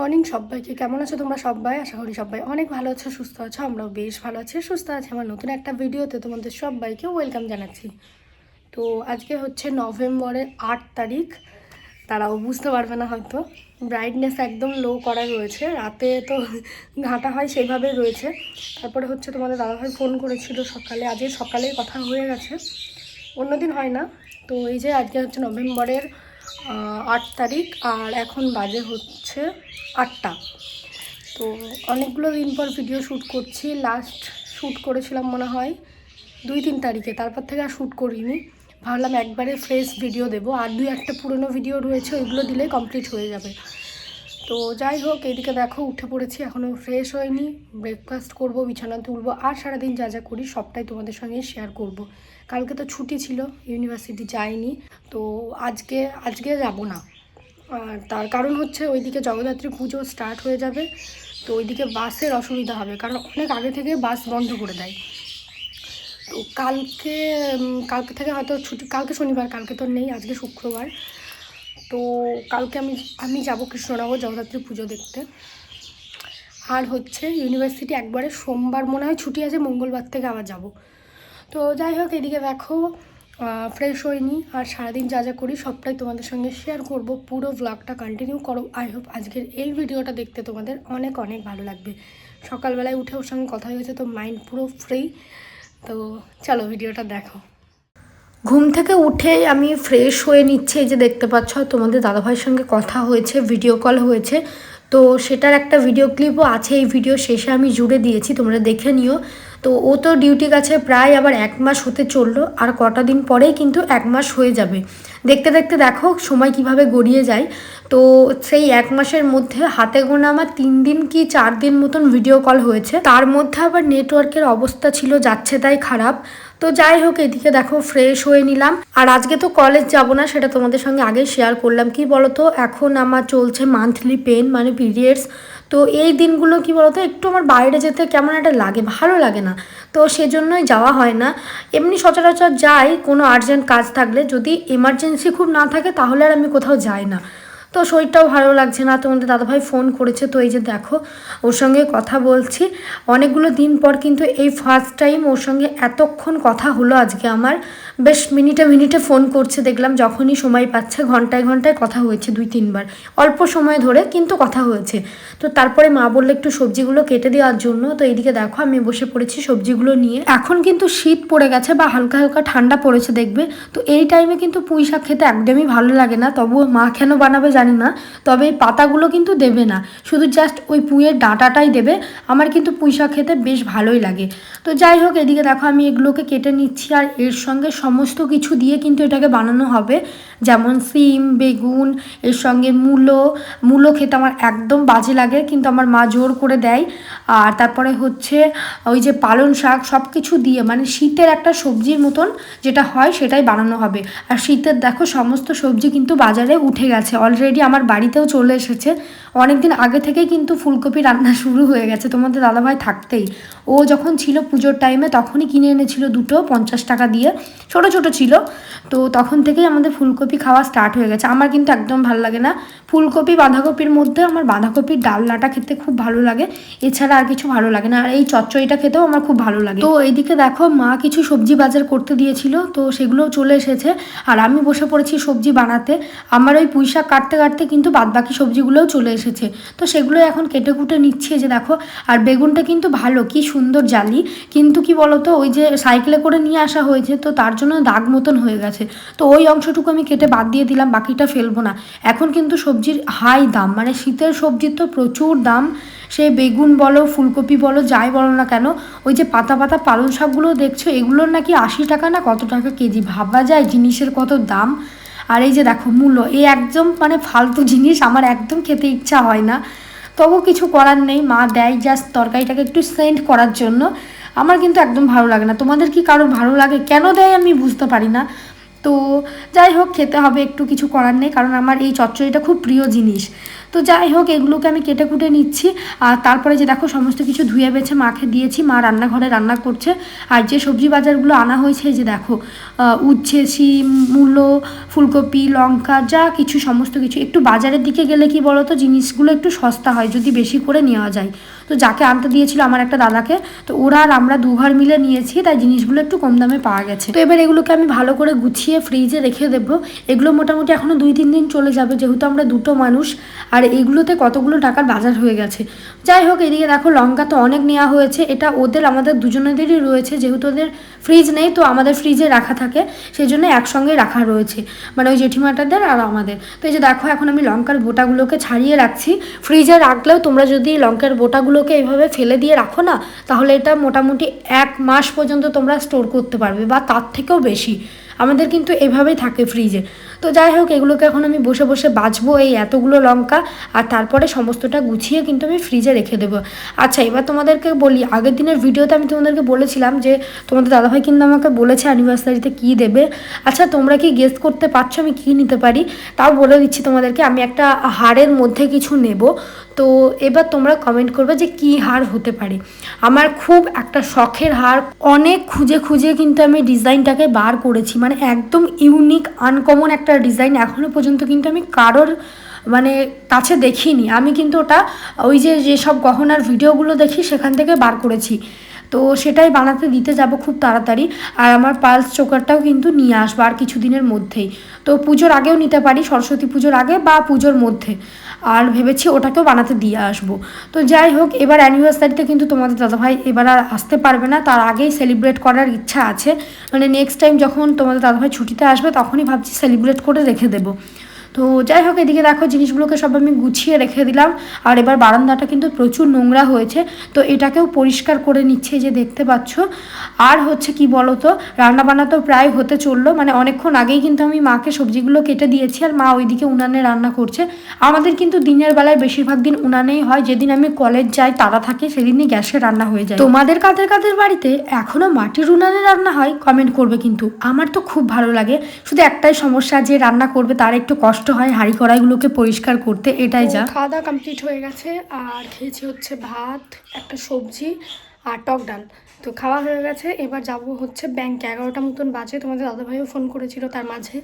Morning সবাইকে। কেমন আছো তোমরা সবাই? আশা করি সবাই অনেক ভালো আছো, সুস্থ আছো, আমরাও বেশ ভালো আছি, সুস্থ আছি। আমার নতুন একটা ভিডিওতে তোমাদের সবাইকে ওয়েলকাম জানাচ্ছি। তো আজকে হচ্ছে নভেম্বরের আট তারিখ। তারাও বুঝতে পারবে না হয়তো। ব্রাইটনেস একদম লো করা রয়েছে। রাতে তো ঘাঁটা হয় সেইভাবে রয়েছে। তারপরে হচ্ছে তোমাদের দাদাভাই ফোন করেছিল সকালে। আজকে সকালে কথা হয়ে গেছে। অন্যদিন হয় না। তো এই যে আজকে হচ্ছে নভেম্বরের আট তারিখ আর এখন বাজে হচ্ছে আটটা। তো অনেকগুলো দিন পর ভিডিও শ্যুট করছি। লাস্ট শ্যুট করেছিলাম মনে হয় দুই তিন তারিখে, তারপর থেকে আর শ্যুট করিনি। ভাবলাম একবারে ফ্রেশ ভিডিও দেবো। আর দুই একটা পুরনো ভিডিও রয়েছে, ওইগুলো দিলে কমপ্লিট হয়ে যাবে। তো যাই হোক এইদিকে দেখো উঠে পড়েছি এখনও ফ্রেশ হয়নি। ব্রেকফাস্ট করব, বিছানা তুলবো, আর সারাদিন যা যা করি সবটাই তোমাদের সঙ্গে শেয়ার করব। কালকে তো ছুটি ছিল ইউনিভার্সিটি যাইনি, তো আজকে আজকে যাব না। আর তার কারণ হচ্ছে ওইদিকে জগদ্ধাত্রী পুজো স্টার্ট হয়ে যাবে, তো ওইদিকে বাসের অসুবিধা হবে, কারণ অনেক আগে থেকে বাস বন্ধ করে দেয়। তো কালকে কালকে থেকে হয়তো ছুটি, কালকে শনিবার, কালকে তো নেই, আজকে শুক্রবার। তো কালকে আমি আমি যাব কৃষ্ণনগর জগদ্ধাত্রী পুজো দেখতে। আর হচ্ছে ইউনিভার্সিটি একবারে সোমবার মনে হয় ছুটি আছে, মঙ্গলবার থেকে আবার যাব। তো যাই হোক, এদিকে দেখো ফ্রেশ হয়নি আর সারাদিন যা যা করি সবটাই তোমাদের সঙ্গে শেয়ার করব। পুরো ব্লগটা কন্টিনিউ করো। আই হোপ আজকের এই ভিডিওটা দেখতে তোমাদের অনেক অনেক ভালো লাগবে। সকালবেলায় উঠে ওর সঙ্গে কথা হয়েছে, তো মাইন্ড পুরো ফ্রি তো চলো ভিডিওটা দেখো। ঘুম থেকে উঠেই আমি ফ্রেশ হয়ে নিচ্ছি, এই যে দেখতে পাচ্ছ তোমাদের দাদাভাইয়ের সঙ্গে কথা হয়েছে ভিডিও কল হয়েছে। তো সেটার একটা ভিডিও ক্লিপও আছে, এই ভিডিও শেষে আমি জুড়ে দিয়েছি, তোমরা দেখে নিও। তো ও তো ডিউটি কাছে প্রায় আবার এক মাস হতে চলল, আর কটা দিন পরেই কিন্তু এক মাস হয়ে যাবে। দেখতে দেখতে দেখো সময় কীভাবে গড়িয়ে যায়। তো সেই এক মাসের মধ্যে হাতে গোনা আমার তিন দিন কি চার দিন মতন ভিডিও কল হয়েছে। তার মধ্যে আবার নেটওয়ার্কের অবস্থা ছিল, যাচ্ছে তাই খারাপ। তো যাই হোক, এদিকে দেখো ফ্রেশ হয়ে নিলাম। আর আজকে তো কলেজ যাব না, সেটা তোমাদের সঙ্গে আগেই শেয়ার করলাম। কি বলতো, এখন আমার চলছে মান্থলি পেন মানে পিরিয়ডস তো এই দিনগুলো কি বলতো, একটু আমার বাইরে যেতে কেমন একটা লাগে, ভালো লাগে না। তো সেজন্যই যাওয়া হয় না। এমনি সচরাচর যাই, কোনো আর্জেন্ট কাজ থাকলে যদি এমার্জেন্সি খুব না থাকে, তাহলে আর আমি কোথাও যাই না। তো শরীরটাও ভালো লাগছে না, তোমাদের দাদাভাই ফোন করেছে, তো এই যে দেখো, ওর সঙ্গে কথা বলছি। অনেকগুলো দিন পর কিন্তু এই ফার্স্ট টাইম ওর সঙ্গে এতক্ষণ কথা হলো আজকে আমার। বেশ মিনিটে মিনিটে ফোন করছে, দেখলাম যখনই সময় পাচ্ছে ঘন্টায় ঘন্টায় কথা হয়েছে দুই, তিনবার। অল্প সময় ধরে কিন্তু কথা হয়েছে। তো তারপরে মা বলল একটু সবজিগুলো কেটে দেওয়ার জন্য। তো এইদিকে দেখো, আমি বসে পড়েছি সবজিগুলো নিয়ে। এখন কিন্তু শীত পড়ে গেছে বা হালকা হালকা ঠান্ডা পড়েছে দেখবে। তো এই টাইমে কিন্তু পুঁই শাক খেতে একদমই ভালো লাগে না। তবুও মা কেন বানাবে জানি না। তবে এই পাতাগুলো কিন্তু দেবে না। শুধু জাস্ট ওই পুঁয়ের ডাঁটাটাই দেবে। আমার কিন্তু পুঁই শাক খেতে বেশ ভালোই লাগে। তো যাই হোক, এদিকে দেখো, আমি এগুলোকে কেটে নিচ্ছি আর এর সঙ্গে সমস্ত কিছু দিয়ে কিন্তু এটাকে বানানো হবে। যেমন সিম, বেগুন, এর সঙ্গে মূলো মূলো খেতে আমার একদম বাজে লাগে, কিন্তু আমার মা জোর করে দেয়। আর তারপরে হচ্ছে ওই যে পালং শাক সব কিছু দিয়ে মানে শীতের একটা সবজির মতন যেটা হয় সেটাই বানানো হবে। আর শীতের দেখো সমস্ত সবজি কিন্তু বাজারে উঠে গেছে। অলরেডি আমার বাড়িতেও চলে এসেছে। অনেকদিন আগে থেকেই কিন্তু ফুলকপি রান্না শুরু হয়ে গেছে। তোমাদের দাদাভাই থাকতেই। ও যখন ছিল পুজোর টাইমে তখনই কিনে এনেছিল দুটো, পঞ্চাশ টাকা দিয়ে। ছোট ছোট ছিল। তো তখন থেকেই আমাদের ফুলকপি খাওয়া স্টার্ট হয়ে গেছে। আমার কিন্তু একদম ভালো লাগে না। ফুলকপি, বাঁধাকপির মধ্যে আমার বাঁধাকপির ডালনাটা খেতে খুব ভালো লাগে। এছাড়া আর কিছু ভালো লাগে না। আর এই চচ্চড়িটা খেতেও আমার খুব ভালো লাগে। তো এইদিকে দেখো, মা কিছু সবজি বাজার করতে দিয়েছিল। তো সেগুলোও চলে এসেছে। আর আমি বসে পড়েছি সবজি বানাতে। আমার ওই পুঁই শাক কাটতে কাটতে কিন্তু বাদবাকি সবজিগুলোও চলে এসেছে। তো সেগুলো এখন কেটে কুটে নিচ্ছি যে দেখো, আর বেগুনটা কিন্তু ভালো, কি সুন্দর জালি। কিন্তু কি বলতো, ওই যে সাইকেলে করে নিয়ে আসা হয়েছে, তো তার জন্য দাগ মতন হয়ে গেছে। তো ওই অংশটুকু আমি কেটে বাদ দিয়ে দিলাম, বাকিটা ফেলব না। এখন কিন্তু সবজির হাই দাম মানে শীতের সবজির তো প্রচুর দাম। সে বেগুন বলো, ফুলকপি বলো, যাই বলো না কেন, ওই যে পাতা পাতা পালং শাকগুলো দেখছ, এগুলোর নাকি আশি টাকা না কত টাকা কেজি? ভাবা যায় জিনিসের কত দাম। আর এই যে দেখো মূল্য এই একদম মানে ফালতু জিনিস, আমার একদম খেতে ইচ্ছা হয় না। তবু কিছু করার নেই, মা দেয় জাস্ট তরকারিটাকে একটু সেন্ড করার জন্য। আমার কিন্তু একদম ভালো লাগে না। তোমাদের কি কারোর ভালো লাগে? কেন দেয় আমি বুঝতে পারি না। তো যাই হোক, খেতে হবে, একটু কিছু করার নেই, কারণ আমার এই চচ্চড়িটা খুব প্রিয় জিনিস। তো যাই হোক, এগুলোকে আমি কেটে কুটে নিচ্ছি, আর তারপরে যে দেখো, সমস্ত কিছু ধুয়ে বেছে মাকে দিয়েছি, মা রান্নাঘরে রান্না করছে, আর যে সবজি বাজারগুলো আনা হয়েছে যে দেখো উচ্ছে, শিম, মূলো, ফুলকপি, লঙ্কা, যা কিছু, সমস্ত কিছু। একটু বাজারের দিকে গেলে কি বলো তো জিনিসগুলো একটু সস্তা হয়, যদি বেশি করে নেওয়া যায়। তো যাকে আনতে দিয়েছিল আমার একটা দাদাকে, তো ওরা আর আমরা দুঘর মিলে নিয়েছি, তাই জিনিসগুলো একটু কম দামে পাওয়া গেছে। তো এবার এগুলোকে আমি ভালো করে গুছিয়ে ফ্রিজে রেখে দেবো। এগুলো মোটামুটি এখনও দুই, তিন দিন চলে যাবে, যেহেতু আমরা দুটো মানুষ, আর এগুলোতে কতগুলো টাকার বাজার হয়ে গেছে। যাই হোক, এদিকে দেখো লঙ্কা তো অনেক নেওয়া হয়েছে, এটা ওদের, আমাদের দুজনেদেরই রয়েছে, যেহেতু ওদের ফ্রিজ নেই, তো আমাদের ফ্রিজে রাখা থাকে সেই জন্য একসঙ্গে রাখা রয়েছে মানে ওই জেঠিমাটাদের আর আমাদের। তো এই যে দেখো, এখন আমি লঙ্কার বোটাগুলোকে ছাড়িয়ে রাখছি। ফ্রিজে রাখলেও তোমরা যদি লঙ্কার বোটাগুলোকে এইভাবে ফেলে দিয়ে রাখো না, তাহলে এটা মোটামুটি এক মাস পর্যন্ত তোমরা স্টোর করতে পারবে বা তার থেকেও বেশি। আমাদের কিন্তু এভাবেই থাকে ফ্রিজে তো যাই হোক, এগুলোকে এখন আমি বসে বসে বাঁচবো এই এতগুলো লঙ্কা, আর তারপরে সমস্তটা গুছিয়ে কিন্তু আমি ফ্রিজে রেখে দেবো। আচ্ছা এবার তোমাদেরকে বলি, আগের দিনের ভিডিওতে আমি তোমাদেরকে বলেছিলাম যে, তোমাদের দাদাভাই কিন্তু আমাকে বলেছে অ্যানিভার্সারিতে কী দেবে। আচ্ছা তোমরা কি গেস করতে পারছ? আমি কী নিতে পারি? তাও বলে দিচ্ছি তোমাদেরকে, আমি একটা হাড়ের মধ্যে কিছু নেব। তো এবার তোমরা কমেন্ট করবে যে কি হার হতে পারে। আমার খুব একটা শখের হার, অনেক খুঁজে খুঁজে কিন্তু আমি ডিজাইনটাকে বার করেছি। মানে একদম ইউনিক আনকমন একটা ডিজাইন এখনও পর্যন্ত কিন্তু আমি কারোর মানে কাছে দেখিনি। আমি কিন্তু ওটা ওই যে যেসব গহনার ভিডিওগুলো দেখি সেখান থেকে বার করেছি। তো সেটাই বানাতে দিতে যাব খুব তাড়াতাড়ি। আর আমার পালস চোকারটাও কিন্তু নিয়ে আসব আর কিছুদিনের মধ্যেই। তো পুজোর আগেও নিতে পারি, সরস্বতী পুজোর আগে বা পুজোর মধ্যে। আর ভেবেছি ওটাকেও বানাতে দিয়ে আসব। তো যাই হোক, এবার অ্যানিভার্সারিতে কিন্তু তোমাদের দাদাভাই এবার আর আসতে পারবে না। তার আগেই সেলিব্রেট করার ইচ্ছা আছে। মানে নেক্সট টাইম যখন তোমাদের দাদাভাই ছুটিতে আসবে, তখনই ভাবছি সেলিব্রেট করে রেখে দেবো। তো যাই হোক, এদিকে দেখো জিনিসগুলোকে সব আমি গুছিয়ে রেখে দিলাম। আর এবার বারান্দাটা কিন্তু প্রচুর নোংরা হয়েছে, তো এটাকেও পরিষ্কার করে নিচ্ছে যে দেখতে পাচ্ছ। আর হচ্ছে কি বলো তো রান্না বান্না তো প্রায় হতে চলল মানে অনেকক্ষণ আগেই কিন্তু আমি মাকে সবজিগুলো কেটে দিয়েছি আর মা ওইদিকে উনানে রান্না করছে। আমাদের কিন্তু দিনের বেলায় বেশিরভাগ দিন উনানেই হয়, যেদিন আমি কলেজ যাই তারা থাকে সেদিনই গ্যাসে রান্না হয়ে যায়। তোমাদের কাদের কাদের বাড়িতে এখনও মাটির উনানে রান্না হয়? কমেন্ট করবে কিন্তু, আমার তো খুব ভালো লাগে। শুধু একটাই সমস্যা, যে রান্না করবে তার একটু কষ্ট হয় হাঁড়ি কড়াইগুলোকে পরিষ্কার করতে এটাই যা। খাওয়া দাওয়া কমপ্লিট হয়ে গেছে আর খেয়েছি হচ্ছে ভাত একটা সবজি আর টক ডাল। তো খাওয়া হয়ে গেছে এবার যাব হচ্ছে ব্যাংকে এগারোটা মতন বাজে তোমাদের দাদাভাইও ফোন করেছিল তার মাঝে।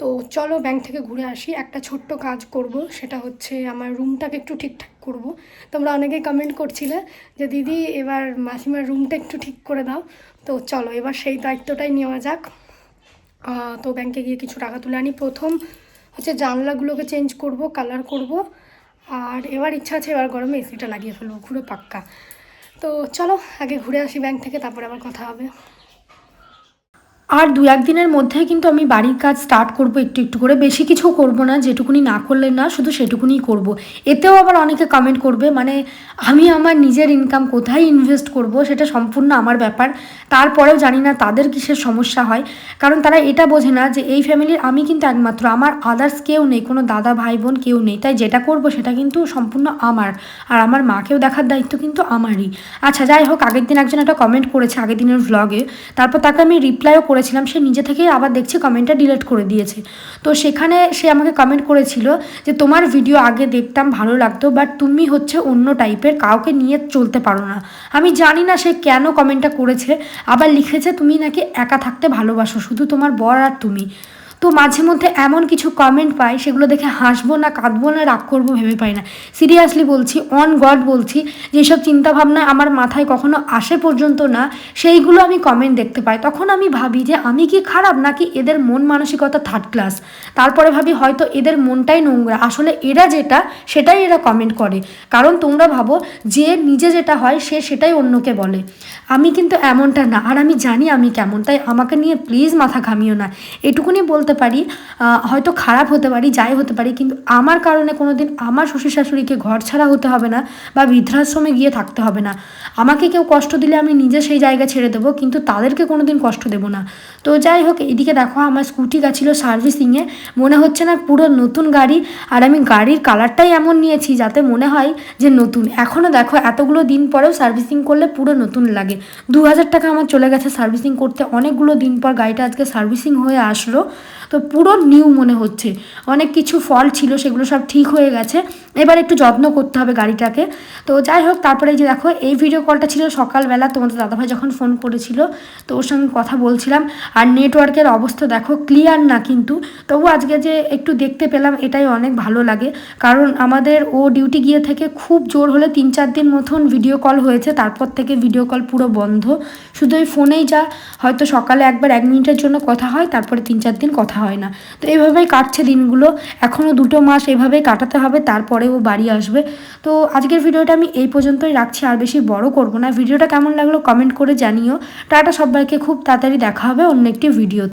তো চলো ব্যাংক থেকে ঘুরে আসি একটা ছোট্ট কাজ করব সেটা হচ্ছে আমার রুমটাকে একটু ঠিকঠাক করব। তোমরা অনেকেই কমেন্ট করছিলে যে দিদি এবার মাসিমার রুমটা একটু ঠিক করে দাও। তো চলো এবার সেই দায়িত্বটাই নেওয়া যাক। তো ব্যাংকে গিয়ে কিছু টাকা তুলে আনি প্রথম। হচ্ছে জানলাগুলোকে চেঞ্জ করব কালার করব। আর এবার ইচ্ছা আছে এবার গরমে এসিটা লাগিয়ে ফেলব, পুরো পাক্কা। তো চলো, আগে ঘুরে আসি ব্যাংক থেকে, তারপরে আবার কথা হবে। আর দু একদিনের মধ্যে কিন্তু আমি বাড়ির কাজ স্টার্ট করব, একটু একটু করে। বেশি কিছু করব না, যেটুকুনি না করলে না, শুধু সেটুকুনি করব। এতেও আবার অনেকে কমেন্ট করবে মানে আমি আমার নিজের ইনকাম কোথায় ইনভেস্ট করব, সেটা সম্পূর্ণ আমার ব্যাপার। তারপরেও জানি না তাদের কিসের সমস্যা হয়। কারণ তারা এটা বোঝে না যে এই ফ্যামিলির আমি কিন্তু একমাত্র, আমার আদার্স কেউ নেই, কোনো দাদা, ভাই, বোন কেউ নেই। তাই যেটা করব সেটা কিন্তু সম্পূর্ণ আমার। আর আমার মাকেও দেখার দায়িত্ব কিন্তু আমারই। আচ্ছা যাই হোক, আগের দিন একজন একটা কমেন্ট করেছে আগের দিনের ভ্লগে তারপর তাকে আমি রিপ্লাইও করেছিলাম, সে নিজে থেকেই আবার দেখছি কমেন্টটা ডিলিট করে দিয়েছে। তো সেখানে সে আমাকে কমেন্ট করেছিল যে, তোমার ভিডিও আগে দেখতাম, ভালো লাগতো বাট তুমি হচ্ছে অন্য টাইপের কাউকে নিয়ে চলতে পারো না। আমি জানি না সে কেন কমেন্টটা করেছে, আবার লিখেছে, তুমি নাকি একা থাকতে ভালোবাসো, শুধু তোমার বর আর তুমি। তো মাঝে মধ্যে এমন কিছু কমেন্ট পাই, সেগুলো দেখে হাসবো না, কাঁদবো না, রাগ করব, ভেবে পাই না। সিরিয়াসলি বলছি অন গড বলছি, যেসব চিন্তাভাবনা আমার মাথায় কখনো আসে পর্যন্ত না, সেইগুলো আমি কমেন্ট দেখতে পাই। তখন আমি ভাবি যে আমি কি খারাপ, নাকি এদের মন মানসিকতা থার্ড ক্লাস তারপরে ভাবি হয়তো এদের মনটাই নোংরা। আসলে এরা যেটা, সেটাই এরা কমেন্ট করে। কারণ তোমরা ভাবো, যে নিজে যেটা হয়, সে সেটাই অন্যকে বলে। আমি কিন্তু এমনটা না, আর আমি জানি আমি কেমন, তাই আমাকে নিয়ে প্লিজ মাথা ঘামিও না। এটুকুনি বলতে পারি হয়তো খারাপ হতে পারি, যাই হতে পারি, কিন্তু আমার কারণে কোনো দিন আমার শ্বশুর শাশুড়িকে ঘর ছাড়া হতে হবে না বা বৃদ্ধাশ্রমে গিয়ে থাকতে হবে না। আমাকে কেউ কষ্ট দিলে আমি নিজে সেই জায়গা ছেড়ে দেবো, কিন্তু তাদেরকে কোনো দিন কষ্ট দেবো না। তো যাই হোক, এদিকে দেখো আমার স্কুটি গেছিল সার্ভিসিংয়ে মনে হচ্ছে না পুরো নতুন গাড়ি, আর আমি গাড়ির কালারটাই এমন নিয়েছি যাতে মনে হয় যে নতুন। এখনও দেখো এতগুলো দিন পরেও সার্ভিসিং করলে পুরো নতুন লাগে। দু হাজার টাকা আমার চলে গেছে সার্ভিসিং করতে। অনেকগুলো দিন পর গাড়িটা আজকে সার্ভিসিং হয়ে আসলো। তো পুরো নিউ মনে হচ্ছে। অনেক কিছু ফল ছিল, সেগুলো সব ঠিক হয়ে গেছে। এবার একটু যত্ন করতে হবে গাড়িটাকে। তো যাই হোক, তারপরে যে দেখো, এই ভিডিও কলটা ছিল সকালবেলা, তোমাদের দাদাভাই যখন ফোন করেছিল, তো ওর সঙ্গে কথা বলছিলাম। আর নেটওয়ার্কের অবস্থা দেখো ক্লিয়ার না কিন্তু। তবু আজকে যে একটু দেখতে পেলাম, এটাই অনেক ভালো লাগে। কারণ আমাদের ও ডিউটি গিয়ে থেকে খুব জোর হলে তিন চার দিন মতন ভিডিও কল হয়েছে। তারপর থেকে ভিডিও কল পুরো বন্ধ। শুধু ওই ফোনেই যা, হয়তো সকালে একবার এক মিনিটের জন্য কথা হয়, তারপরে তিন চার দিন কথা হয় না। তো এভাবেই কাটছে দিনগুলো। এখনও দুটো মাস এভাবেই কাটাতে হবে তারপরে ও বাড়ি আসবে। তো আজকের ভিডিওটা আমি এই পর্যন্তই রাখছি, আর বেশি বড় করব না। ভিডিওটা কেমন লাগল কমেন্ট করে জানিও। টাটা সবাইকে, খুব তাড়াতাড়ি দেখা হবে অন্য একটি ভিডিও